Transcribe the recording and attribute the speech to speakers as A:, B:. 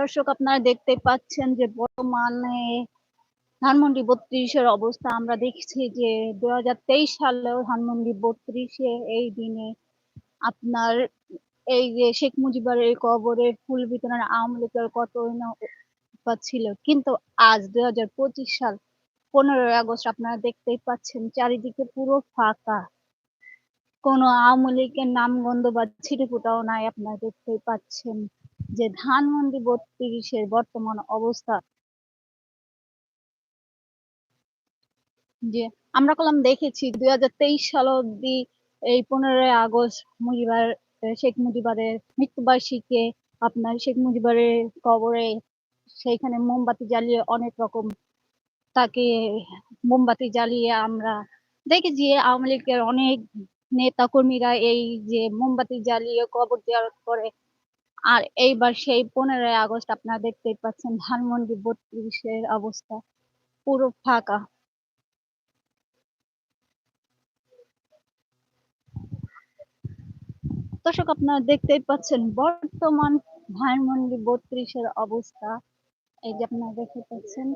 A: দর্শক, আপনারা দেখতে পাচ্ছেন যে বর্তমানে ধানমন্ডি বত্রিশের অবস্থা। আমরা দেখছি যে দু হাজার তেইশ সালেও ধানমন্ডি বত্রিশে এই দিনে আপনার এই যে শেখ মুজিবের কবরে ফুল বিতরণ আওয়ামী লীগের কত ছিল? কিন্তু আজ দু হাজার পঁচিশ সাল, পনেরোই আগস্ট, আপনারা দেখতেই পাচ্ছেন চারিদিকে পুরো ফাঁকা। কোনো আওয়ামী লীগের নামগন্ধ বা ছিটে ফোটাও নাই, আপনারা দেখতেই পাচ্ছেন। যে ধানমন্ডি বত্রিশের বর্তমান অবস্থা। যে আমরা কলম দেখেছি দুই হাজার তেইশ সাল অব্দি এই পনেরোই আগস্ট মুজিবার শেখ মুজিবারের মৃত্যুবার্ষিকী, আপনার শেখ মুজিবারের কবরে সেইখানে মোমবাতি জ্বালিয়ে অনেক রকম তাকে মোমবাতি জ্বালিয়ে আমরা দেখেছি আওয়ামী লীগের অনেক নেতা কর্মীরা এই যে মোমবাতি জ্বালিয়ে কবর দেওয়ার করে আর এইবার সেই পনেরোই আগস্ট আপনারা দেখতেই পাচ্ছেন ধানমন্ডি বত্রিশের অবস্থা পুরো ফাঁকা। দর্শক, আপনারা দেখতেই পাচ্ছেন বর্তমান ধানমন্ডি বত্রিশের অবস্থা। এই যে আপনারা দেখতে পাচ্ছেন